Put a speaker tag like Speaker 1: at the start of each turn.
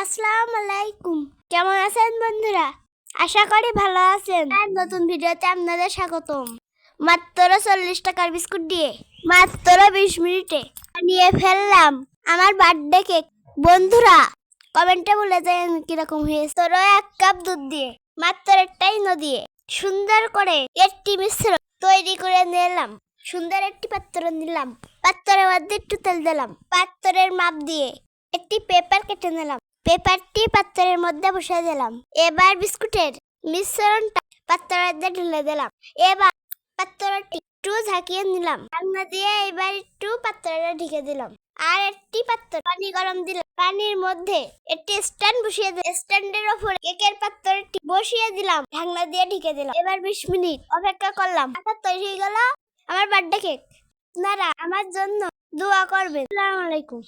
Speaker 1: আসসালামু আলাইকুম কেমন আছেন বন্ধুরা? আশা করি ভালো আছেন। আর নতুন ভিডিওতে আপনাদের স্বাগতম। মাত্র চল্লিশ টাকার বিস্কুট দিয়ে, মাত্র বিশ মিনিটে নিয়ে ফেললাম আমার বার্থডে কেক বন্ধুরা, কমেন্টে বলে যায় কীরকম হয়েছে। তোর এক কাপ দুধ দিয়ে, মাত্র একটাই নদিয়ে সুন্দর করে একটি মিশ্র তৈরি করে নিলাম। সুন্দর একটি পাত্র নিলাম। পাত্রের মধ্যে একটু তেল দিলাম। পাত্রের মাপ দিয়ে একটি পেপার কেটে নিলাম। পেপারটি পাত্রের মধ্যে বসিয়ে দিলাম। এবার বিস্কুটের মিশ্রণটা মধ্যে ঢেলে দিলাম। এবার পাত্রটি একটু ঝাঁকিয়ে নিলাম। ঢাকনা দিয়ে এবার একটু পাত্রটা ঢেকে দিলাম। আর একটি পাত্র পানি গরম দিলাম। পানির মধ্যে একটি স্ট্যান্ড বসিয়ে দিলাম। স্ট্যান্ডের ওপর কেকের পাত্রটি বসিয়ে দিলাম। ঢাকনা দিয়ে ঢেকে দিলাম। এবার বিশ মিনিট অপেক্ষা করলাম। হঠাৎ তৈরি হয়ে গেল আমার বার্থডে কেক। আপনারা আমার জন্য দোয়া করবেন। আসসালামু আলাইকুম।